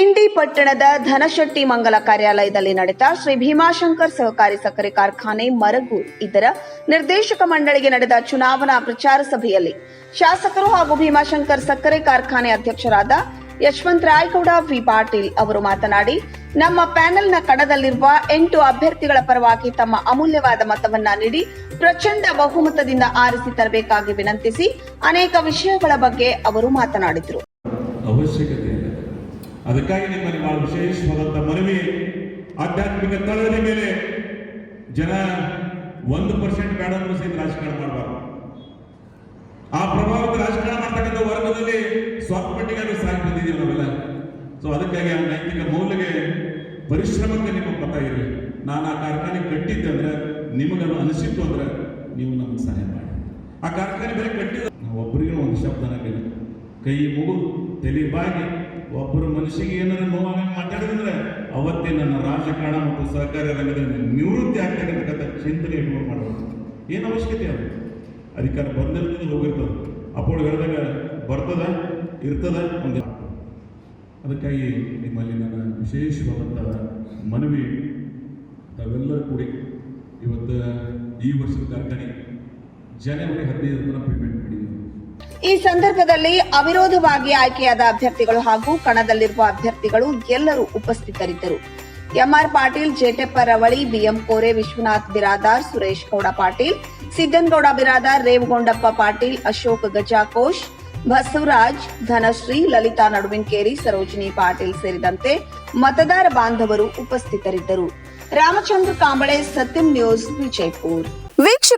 ಪಟ್ಟಣದ ಧನಶೆಟ್ಟಿ ಮಂಗಲ ಕಾರ್ಯಾಲಯದಲ್ಲಿ ನಡೆದ ಶ್ರೀ ಭೀಮಾಶಂಕರ್ ಸಹಕಾರಿ ಸಕ್ಕರೆ ಕಾರ್ಖಾನೆ ಮರಗೂರ್ ಇದರ ನಿರ್ದೇಶಕ ಮಂಡಳಿಗೆ ನಡೆದ ಚುನಾವಣಾ ಪ್ರಚಾರ ಸಭೆಯಲ್ಲಿ ಶಾಸಕರು ಹಾಗೂ ಭೀಮಾಶಂಕರ್ ಸಕ್ಕರೆ ಕಾರ್ಖಾನೆ ಅಧ್ಯಕ್ಷರಾದ ಯಶವಂತ್ ರಾಯಗೌಡ, ವಿ. ಪಾಟೀಲ್ ಅವರು ಮಾತನಾಡಿ, ನಮ್ಮ ಪ್ಯಾನೆಲ್ನ ಕಣದಲ್ಲಿರುವ ಎಂಟು ಅಭ್ಯರ್ಥಿಗಳ ಪರವಾಗಿ ತಮ್ಮ ಅಮೂಲ್ಯವಾದ ಮತವನ್ನ ನೀಡಿ ಪ್ರಚಂಡ ಬಹುಮತದಿಂದ ಆರಿಸಿ ತರಬೇಕಾಗಿ ವಿನಂತಿಸಿ ಅನೇಕ ವಿಷಯಗಳ ಬಗ್ಗೆ ಅವರು ಮಾತನಾಡಿದರು. ಅವಶ್ಯಕತೆ ಅದಕ್ಕಾಗಿ ನಿಮ್ಮಲ್ಲಿ ಬಹಳ ವಿಶೇಷವಾದಂಥ ಮನವಿ ಆಧ್ಯಾತ್ಮಿಕ ತಳದ ಮೇಲೆ ಜನ ಒಂದು ಪರ್ಸೆಂಟ್ ಬೇಡ ಸಹಿತ ರಾಜಕಾರಣ ಮಾಡಬಾರ್ದು. ಆ ಪ್ರಭಾವಿತ ರಾಜಕಾರಣ ಮಾಡ್ತಕ್ಕಂಥ ವರ್ಗದಲ್ಲಿ ಸ್ವಲ್ಪ ಮಟ್ಟಿಗೆ ಅದು ಸಾಗಿ ಬಂದಿದ್ದೀವಿ ನಾವೆಲ್ಲ. ಸೊ ಅದಕ್ಕಾಗಿ ಆ ನೈತಿಕ ಮೌಲ್ಯಗೆ ಪರಿಶ್ರಮಕ್ಕೆ ನಿಮ್ಮ ಮತ ಇರಲಿ ನಾನು ಆ ಕಾರ್ಖಾನೆ ಕಟ್ಟಿದ್ದೆ ಅಂದ್ರೆ ನಿಮಗೆ ಅನಿಸಿತ್ತು ಅಂದ್ರೆ ನೀವು ನಮ್ಗೆ ಸಹಾಯ ಮಾಡಿ. ಆ ಕಾರ್ಖಾನೆ ಬೇರೆ ಕಟ್ಟಿದ ನಾವು ಒಬ್ಬರಿಗೂ ಒಂದು ಶಬ್ದನ ಕೈ ಮುಗು, ತಲೆ ಬಾಗಿ. ಒಬ್ಬರು ಮನುಷ್ಯಗೆ ಏನಾದ್ರು ನೋವಾಗಿ ಮಾತಾಡಿದ್ರೆ ಅವತ್ತೇ ನನ್ನ ರಾಜಕಾರಣ ಮತ್ತು ಸಹಕಾರಿ ರಂಗದಲ್ಲಿ ನಿವೃತ್ತಿ ಆಗ್ತಕ್ಕಂಥ ಚಿಂತನೆ ಇಟ್ಕೊಂಡು ಮಾಡೋದು. ಏನು ಅವಶ್ಯಕತೆ ಅದು? ಅಧಿಕಾರ ಬಂದಿರ್ತದೆ ಹೋಗಿರ್ತದೆ. ಅಪ್ಪಳು ಹೇಳಿದಾಗ ಬರ್ತದ, ಇರ್ತದ ಒಂದು ಅದಕ್ಕಾಗಿ ನಿಮ್ಮಲ್ಲಿ ನನ್ನ ವಿಶೇಷವಾದಂಥ ಮನವಿ ತಾವೆಲ್ಲರೂ ಕೂಡಿ ಇವತ್ತು ಈ ವರ್ಷದ ಕಾರ್ಖಾನೆ ಜನವರಿ ಹದಿನೈದು ಜನ ಪೇಮೆಂಟ್ ಈ ಸಂದರ್ಭದಲ್ಲಿ ಅವಿರೋಧವಾಗಿ ಆಯ್ಕೆಯಾದ ಅಭ್ಯರ್ಥಿಗಳು ಹಾಗೂ ಕಣದಲ್ಲಿರುವ ಅಭ್ಯರ್ಥಿಗಳು ಎಲ್ಲರೂ ಉಪಸ್ಥಿತರಿದ್ದರು. ಎಂಆರ್ ಪಾಟೀಲ್ ಜೇಟೆಪ್ಪ ರವಳಿ ಬಿಎಂ ಕೋರೆ, ವಿಶ್ವನಾಥ್ ಬಿರಾದಾರ್, ಸುರೇಶ್ ಗೌಡ ಪಾಟೀಲ್ ಸಿದ್ದನಗೌಡ ಬಿರಾದಾರ್, ರೇವಗೊಂಡಪ್ಪ ಪಾಟೀಲ್, ಅಶೋಕ್ ಗಜಾಕೋಶ್, ಬಸವರಾಜ್, ಧನಶ್ರೀ, ಲಲಿತಾ ನಡುವಿನಕೇರಿ, ಸರೋಜಿನಿ ಪಾಟೀಲ್ ಸೇರಿದಂತೆ ಮತದಾರ ಬಾಂಧವರು ಉಪಸ್ಥಿತರಿದ್ದರು. ರಾಮಚಂದ್ರ ಕಾಂಬಳೆ, ಸತ್ಯಂ ನ್ಯೂಸ್, ವಿಜಯಪುರ್.